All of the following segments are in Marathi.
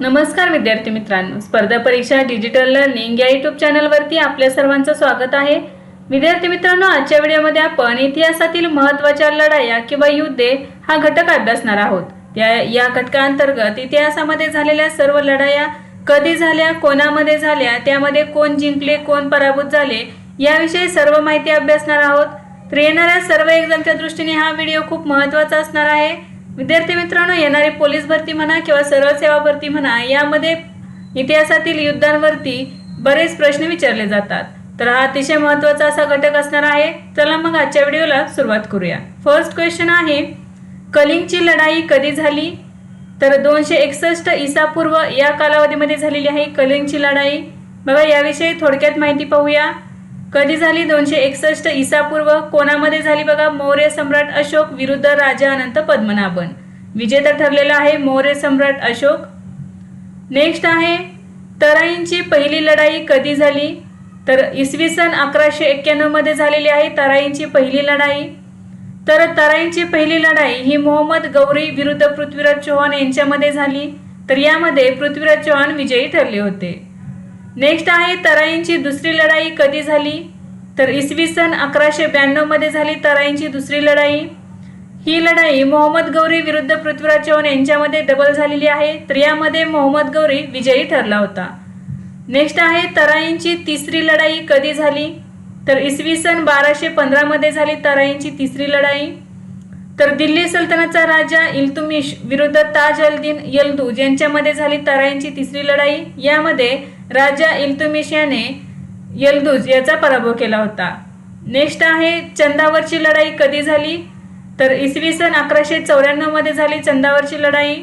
नमस्कार विद्यार्थी मित्रांनो. स्पर्धा परीक्षा डिजिटल लर्निंग या युट्यूब चॅनलवरती आपल्या सर्वांचं स्वागत आहे. विद्यार्थी मित्रांनो आजच्या व्हिडिओमध्ये आपण इतिहासातील महत्त्वाच्या लढाया किंवा युद्धे हा घटक अभ्यासणार आहोत. त्या या घटकाअंतर्गत इतिहासामध्ये झालेल्या सर्व लढाया कधी झाल्या कोणामध्ये झाल्या त्यामध्ये कोण जिंकले कोण पराभूत झाले याविषयी सर्व माहिती अभ्यासणार आहोत. तर येणाऱ्या सर्व एक्झामच्या दृष्टीने हा व्हिडिओ खूप महत्त्वाचा असणार आहे. विद्यार्थी मित्रांनो येणारी पोलीस भरती म्हणा किंवा सरळ सेवा भरती म्हणा यामध्ये इतिहासातील युद्धांवरती बरेच प्रश्न विचारले जातात. तर हा अतिशय महत्त्वाचा असा घटक असणार आहे. चला मग आजच्या व्हिडिओला सुरुवात करूया. फर्स्ट क्वेश्चन आहे कलिंगची लढाई कधी झाली? तर दोनशे एकसष्ट इसापूर्व या कालावधीमध्ये झालेली आहे कलिंगची लढाई. बघा याविषयी थोडक्यात माहिती पाहूया. कधी झाली दोनशे एकसष्ट इसापूर्व कोणामध्ये झाली बघा? मौर्य सम्राट अशोक विरुद्ध राजा अनंत पद्मनाभन. विजेता ठरलेला आहे मौर्य सम्राट अशोक. नेक्स्ट आहे तराईंची पहिली लढाई कधी झाली? तर इसवी सन अकराशे एक्क्याण्णवमध्ये झालेली आहे तराईंची पहिली लढाई. तर तराईंची पहिली लढाई ही मोहम्मद गौरी विरुद्ध पृथ्वीराज चौहान यांच्यामध्ये झाली. तर यामध्ये पृथ्वीराज चौहान विजयी ठरले होते. नेक्स्ट आहे तराईंची दुसरी लढाई कधी झाली? तर इसवी सन अकराशे ब्याण्णवमध्ये झाली तराईंची दुसरी लढाई. ही लढाई मोहम्मद गौरी विरुद्ध पृथ्वीराज चौहान यांच्यामध्ये डबल झालेली आहे तर यामध्ये मोहम्मद गौरी विजयी ठरला होता. नेक्स्ट आहे तराईंची तिसरी लढाई कधी झाली? तर इसवी सन बाराशे पंधरामध्ये झाली तराईंची तिसरी लढाई. तर दिल्ली सल्तनतचा राजा इल्तुमिश विरुद्ध ताज अल दिन यलदूज यांच्यामध्ये झाली तराईंची तिसरी लढाई यामध्ये राजा इल्तुमिश याने यलदूज याचा पराभव केला होता. नेक्स्ट आहे चंदावरची लढाई कधी झाली? तर इसवी सन अकराशे चौऱ्याण्णवमध्ये झाली चंदावरची लढाई.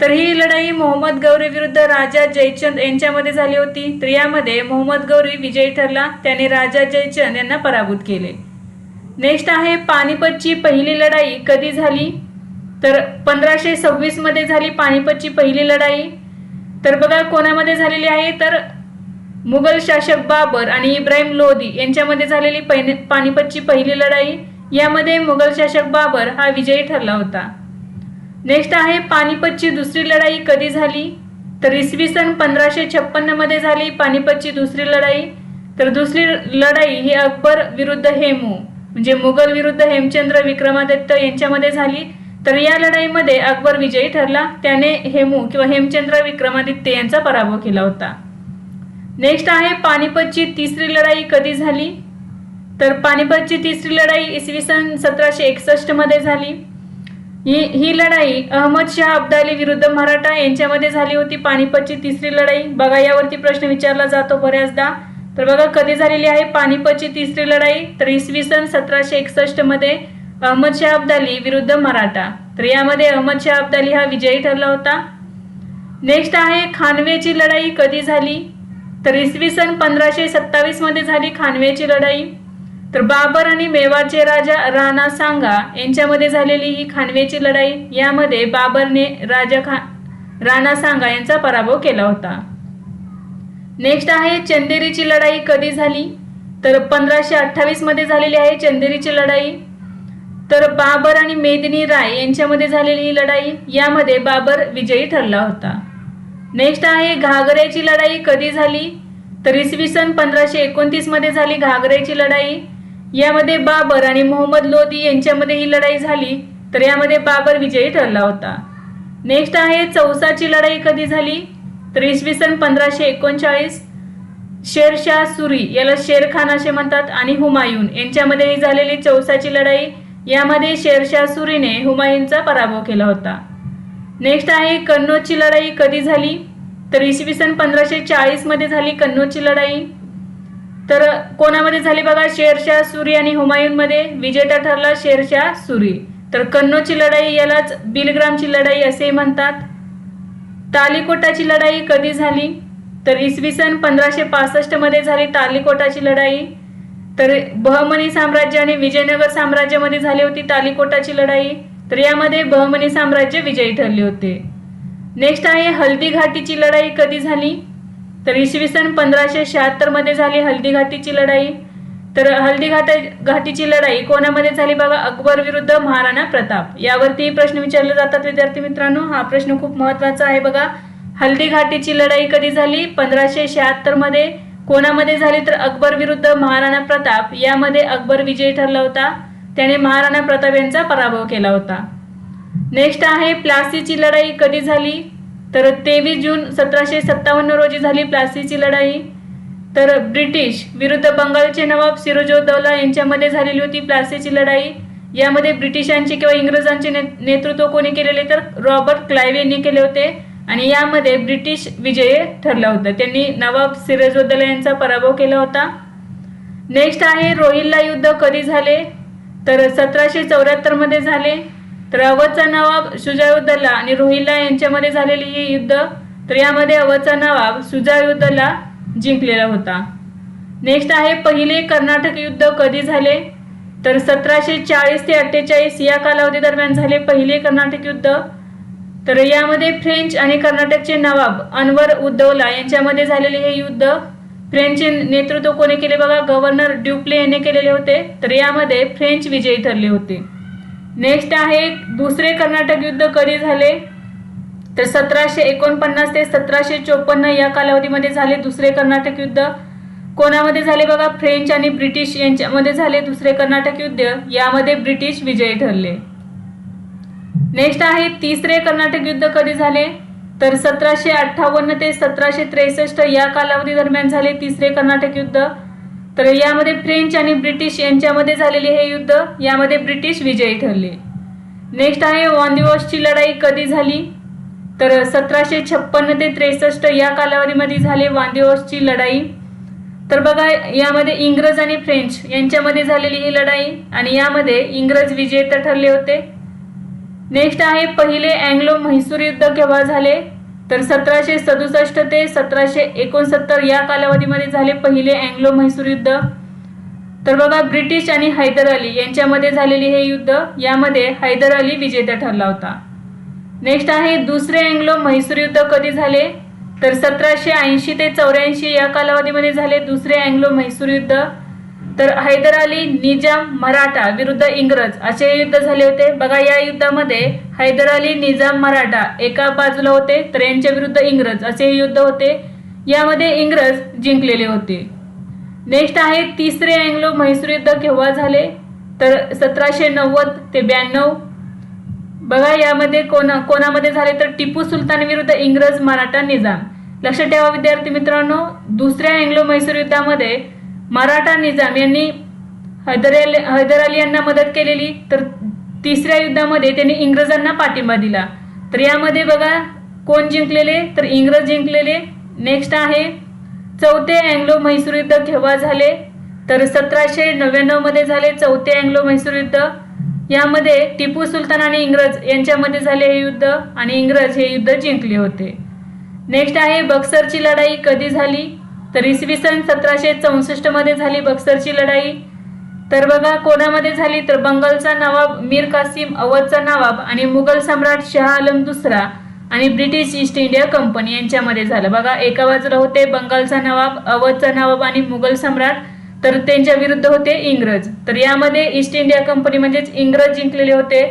तर ही लढाई मोहम्मद गौरी विरुद्ध राजा जयचंद यांच्यामध्ये झाली होती. तर यामध्ये मोहम्मद गौरी विजयी ठरला. त्याने राजा जयचंद यांना पराभूत केले. नेक्स्ट आहे पानिपतची पहिली लढाई कधी झाली? तर पंधराशे सव्वीसमध्ये झाली पानिपतची पहिली लढाई. तर बघा कोणामध्ये झालेली आहे? तर मुघल शासक बाबर आणि इब्राहिम लोधी यांच्यामध्ये झालेली पहिली पानिपतची पहिली लढाई. यामध्ये मुघल शासक बाबर हा विजयी ठरला होता. नेक्स्ट आहे पानिपतची दुसरी लढाई कधी झाली? तर इसवी सन पंधराशे छप्पन्नमध्ये झाली पानिपतची दुसरी लढाई. तर दुसरी लढाई ही अकबर विरुद्ध हेमू. म्हणजे मुघल विरुद्ध हेमचंद्र विक्रमादित्य यांच्यामध्ये झाली तर या लढाईमध्ये अकबर विजयी ठरला. त्याने हेमू किंवा हेमचंद्र विक्रमादित्य यांचा पराभव केला होता. नेक्स्ट आहे पानिपतची तिसरी लढाई कधी झाली? तर पानिपतची तिसरी लढाई इसवी सन सतराशे एकसष्टमध्ये झाली. ही ही लढाई अहमद शाह अब्दाली विरुद्ध मराठा यांच्यामध्ये झाली होती. पानिपतची तिसरी लढाई. बघा यावरती प्रश्न विचारला जातो बऱ्याचदा. तर बघा कधी झालेली आहे पानिपतची तिसरी लढाई? तर इसवी सन सतराशे एकसष्टमध्ये अहमदशाह अब्दाली विरुद्ध मराठा. तर यामध्ये अहमदशाह अब्दाली हा विजयी ठरला होता. नेक्स्ट आहे खानवेची लढाई कधी झाली? तर इसवी सन पंधराशे सत्तावीसमध्ये झाली खानवेची लढाई. तर बाबर आणि मेवाडचे राजा राणा सांगा यांच्यामध्ये झालेली ही खानवेची लढाई. यामध्ये बाबरने राजा खा राणा सांगा यांचा पराभव केला होता. नेक्स्ट आहे चंदेरीची लढाई कधी झाली? तर पंधराशे अठ्ठावीसमध्ये झालेली आहे चंदेरीची लढाई. तर बाबर आणि मेदिनी राय यांच्यामध्ये झालेली ही लढाई यामध्ये बाबर विजयी ठरला होता. नेक्स्ट आहे घागऱ्याची लढाई कधी झाली? तर इसवी सन पंधराशे एकोणतीसमध्ये झाली घागऱ्याची लढाई. यामध्ये बाबर आणि मोहम्मद लोधी यांच्यामध्ये ही लढाई झाली तर यामध्ये बाबर विजयी ठरला होता. नेक्स्ट आहे चौसाची लढाई कधी झाली? तर इसवी सन पंधराशे एकोणचाळीस. शेरशाह सुरी याला शेरखान असे म्हणतात आणि हुमायून. यांच्यामध्येही झालेली चौसाची लढाई यामध्ये शेरशाह सुरीने हुमायूनचा पराभव केला होता. नेक्स्ट आहे कन्नौजची लढाई कधी झाली? तर इसवी सन पंधराशे चाळीसमध्ये झाली कन्नौजची लढाई. तर कोणामध्ये झाली बघा? शेरशाह सुरी आणि हुमायूनमध्ये विजेता ठरला शेरशाह सुरी. तर कन्नौजची लढाई यालाच बिलग्रामची लढाई असेही म्हणतात. तालिकोटाची लढाई कधी झाली? तर इसवी सन पंधराशे पासष्टमध्ये झाली तालिकोटाची लढाई. तर बहमनी साम्राज्य आणि विजयनगर साम्राज्यामध्ये झाली होती तालिकोटाची लढाई. तर यामध्ये बहमनी साम्राज्य विजयी ठरले होते. नेक्स्ट आहे हल्दी घाटीची लढाई कधी झाली? तर इसवी सन पंधराशे शहात्तरमध्ये झाली हल्दी घाटीची लढाई. तर हल्दी घाटीची लढाई कोणामध्ये झाली बघा अकबर विरुद्ध महाराणा प्रताप. यावरती प्रश्न विचारले जातात विद्यार्थी मित्रांनो. हा प्रश्न खूप महत्त्वाचा आहे बघा. हल्दी घाटीची लढाई कधी झाली? पंधराशे शहात्तरमध्ये. कोणामध्ये झाली तर अकबर विरुद्ध महाराणा प्रताप? यामध्ये अकबर विजयी ठरला होता. त्याने महाराणा प्रताप यांचा पराभव केला होता. नेक्स्ट आहे प्लासीची लढाई कधी झाली? तर तेवीस जून सतराशे सत्तावन्न रोजी झाली प्लासीची लढाई. तर ब्रिटिश विरुद्ध बंगालचे नवाब सिरोजोदौला यांच्यामध्ये झालेली होती प्लासीची लढाई. यामध्ये ब्रिटिशांचे किंवा इंग्रजांचे ने नेतृत्व कोणी केलेले तर रॉबर्ट क्लाइव्ह यांनी केले होते. आणि यामध्ये ब्रिटिश विजयी ठरला होता. त्यांनी नवाब सिरोजोदौला यांचा पराभव केला होता. नेक्स्ट आहे रोहिल्ला युद्ध कधी झाले? तर सतराशे चौऱ्याहत्तरमध्ये झाले. तर अवधचा नवाब शुजाउद्दौला आणि रोहिल्ला यांच्यामध्ये झालेले हे युद्ध. तर यामध्ये अवधचा नवाब शुजाउद्दौला जिंकलेला होता. नेक्स्ट आहे पहिले कर्नाटक युद्ध कधी झाले? तर सतराशे चाळीस ते अठ्ठेचाळीस या कालावधी दरम्यान झाले पहिले कर्नाटक युद्ध. तर यामध्ये फ्रेंच आणि कर्नाटकचे नवाब अनवर उद्दौला यांच्यामध्ये झालेले हे युद्ध. फ्रेंचचे नेतृत्व कोणी केले बघा? गव्हर्नर ड्युप्ले यांनी केलेले होते. तर यामध्ये फ्रेंच विजयी ठरले होते. नेक्स्ट आहे दुसरे कर्नाटक युद्ध कधी झाले? तर सतराशे एकोणपन्नास ते सतराशे चोपन्न या कालावधीमध्ये झाले दुसरे कर्नाटक युद्ध. कोणामध्ये झाले बघा? फ्रेंच आणि ब्रिटिश यांच्यामध्ये झाले दुसरे कर्नाटक युद्ध. यामध्ये ब्रिटिश विजयी ठरले. नेक्स्ट आहे तिसरे कर्नाटक युद्ध कधी झाले? तर सतराशे अठ्ठावन्न ते सतराशे त्रेसष्ट या कालावधी दरम्यान झाले तिसरे कर्नाटक युद्ध. तर यामध्ये फ्रेंच आणि ब्रिटिश यांच्यामध्ये झालेले हे युद्ध यामध्ये ब्रिटिश विजयी ठरले. नेक्स्ट आहे वांदिवसची लढाई कधी झाली? तर सतराशे छप्पन्न ते त्रेसष्ट या कालावधीमध्ये झाले वांदिवसची लढाई. तर बघा यामध्ये इंग्रज आणि फ्रेंच यांच्यामध्ये झालेली ही लढाई आणि यामध्ये इंग्रज विजेते ठरले होते. नेक्स्ट आहे पहिले अँग्लो म्हैसूर युद्ध केव्हा झाले? तर सतराशे सदुसष्ट ते सतराशे एकोणसत्तर या कालावधीमध्ये झाले पहिले अँग्लो म्हैसूर युद्ध. तर बघा ब्रिटिश आणि हैदर अली यांच्यामध्ये झालेले हे युद्ध यामध्ये हैदर अली विजेता ठरला होता. नेक्स्ट आहे दुसरे अँग्लो म्हैसूर युद्ध कधी झाले? तर सतराशे ऐंशी ते चौऱ्याऐंशी या कालावधीमध्ये झाले दुसरे अँग्लो म्हैसूर युद्ध. तर हैदर अली निजाम मराठा विरुद्ध इंग्रज असे युद्ध झाले होते. बघा या युद्धामध्ये हैदर अली निजाम मराठा एका बाजूला होते तर यांच्या विरुद्ध इंग्रज असे युद्ध होते. यामध्ये इंग्रज जिंकलेले होते. नेक्स्ट आहे तिसरे अँग्लो म्हैसूर युद्ध केव्हा झाले? तर सतराशे नव्वद ते ब्याण्णव बघा यामध्ये कोणा कोणामध्ये झाले तर टिपू सुलतान विरुद्ध इंग्रज मराठा निजाम. लक्षात ठेवा विद्यार्थी मित्रांनो दुसऱ्या अँग्लो म्हैसूर युद्धामध्ये मराठा निजाम यांनी हैदर अली हैदर अली यांना मदत केलेली तर तिसऱ्या युद्धामध्ये त्यांनी इंग्रजांना पाठिंबा दिला. तर यामध्ये बघा कोण जिंकलेले? तर इंग्रज जिंकलेले. नेक्स्ट आहे चौथे अँग्लो म्हैसूर युद्ध केव्हा झाले? तर सतराशे नव्याण्णवमध्ये झाले चौथे अँग्लो म्हैसूर युद्ध. यामध्ये टिपू सुलतान आणि इंग्रज यांच्यामध्ये झाले हे युद्ध आणि इंग्रज हे युद्ध जिंकले होते. नेक्स्ट आहे बक्सरची लढाई कधी झाली? तर इसवी सन सतराशे चौसष्टमध्ये झाली बक्सरची लढाई. तर बघा कोणामध्ये झाली? तर बंगालचा नवाब मीर कासिम अवधचा नवाब आणि मुघल सम्राट शहा आलम दुसरा आणि ब्रिटिश ईस्ट इंडिया कंपनी यांच्यामध्ये झालं. बघा एका बाजूला होते बंगालचा नवाब अवधचा नवाब आणि मुघल सम्राट. तर त्यांच्या विरुद्ध होते इंग्रज. तर यामध्ये ईस्ट इंडिया कंपनी म्हणजेच इंग्रज जिंकलेले होते.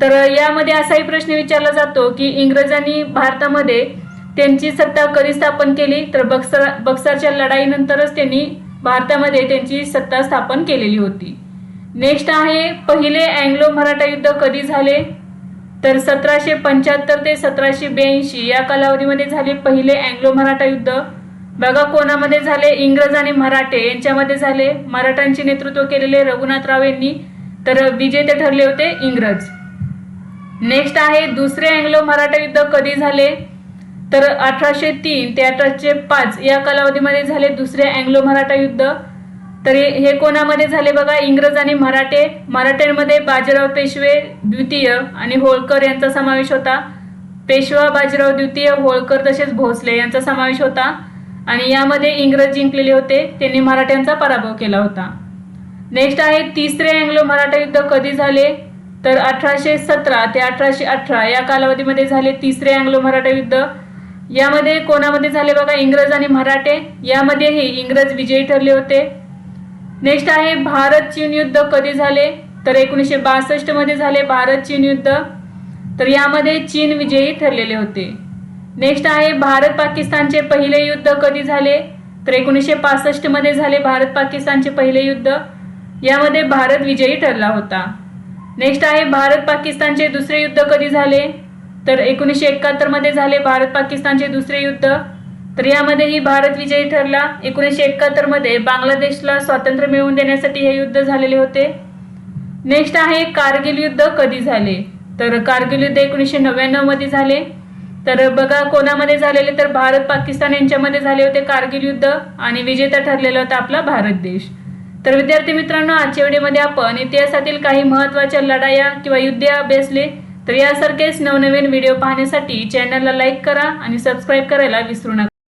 तर यामध्ये असाही प्रश्न विचारला जातो की इंग्रजांनी भारतामध्ये त्यांची सत्ता कधी स्थापन केली? तर बक्सर बक्सरच्या लढाईनंतरच त्यांनी भारतामध्ये त्यांची सत्ता स्थापन केलेली होती. नेक्स्ट आहे पहिले अँग्लो मराठा युद्ध कधी झाले? तर सतराशे पंच्याहत्तर ते सतराशे ब्याऐंशी या कालावधीमध्ये झाले पहिले अँग्लो मराठा युद्ध. बघा कोणामध्ये झाले इंग्रज आणि मराठे? यांच्यामध्ये झाले मराठांचे नेतृत्व केलेले रघुनाथराव यांनी. तर विजेते ठरले होते इंग्रज. नेक्स्ट आहे दुसरे अँग्लो मराठा युद्ध कधी झाले? तर अठराशे तीन ते अठराशे पाच या कालावधीमध्ये झाले दुसरे अँग्लो मराठा युद्ध. तर हे हे कोणामध्ये झाले बघा? इंग्रज आणि मराठे. मराठ्यांमध्ये बाजीराव पेशवे द्वितीय आणि होळकर यांचा समावेश होता. पेशवा बाजीराव द्वितीय होळकर तसेच भोसले यांचा समावेश होता. आणि यामध्ये इंग्रज जिंकलेले होते त्यांनी मराठ्यांचा पराभव केला होता. नेक्स्ट आहे तिसरे अँग्लो मराठा युद्ध कधी झाले? तर अठराशे सतरा ते अठराशे अठरा या कालावधीमध्ये झाले तिसरे अँग्लो मराठा युद्ध. यामध्ये कोणामध्ये झाले बघा इंग्रज आणि मराठे? यामध्येही इंग्रज विजयी ठरले होते. नेक्स्ट आहे भारत चीन युद्ध कधी झाले? तर एकोणीसशे बासष्टमध्ये झाले भारत चीन युद्ध. तर यामध्ये चीन विजयी ठरलेले होते. नेक्स्ट आहे भारत पाकिस्तानचे पहिले युद्ध कधी झाले? तर एकोणीसशे पासष्टमध्ये झाले भारत पाकिस्तानचे पहिले युद्ध. यामध्ये भारत विजयी ठरला होता. नेक्स्ट आहे भारत पाकिस्तानचे दुसरे युद्ध कधी झाले? तर एकोणीसशे एकाहत्तरमध्ये झाले भारत पाकिस्तानचे दुसरे युद्ध. तर यामध्येही भारत विजयी ठरला. एकोणीसशे एकाहत्तरमध्ये बांगलादेशला स्वातंत्र्य मिळवून देण्यासाठी हे युद्ध झालेले होते. नेक्स्ट आहे कारगिल युद्ध कधी झाले? तर कारगिल युद्ध एकोणीसशे नव्याण्णवमध्ये झाले. तर बघा कोणामध्ये झालेले तर भारत पाकिस्तान यांच्यामध्ये झाले होते कारगिल युद्ध आणि विजेता ठरलेला होता आपला भारत देश. तर विद्यार्थी मित्रांनो आजच्या व्हिडिओमध्ये आपण इतिहासातील काही महत्त्वाच्या लढाया किंवा युद्धे अभ्यासले तर यासारखेच नवनवीन व्हिडिओ पाहण्यासाठी चॅनलला लाईक करा आणि सबस्क्राईब करायला विसरू नका.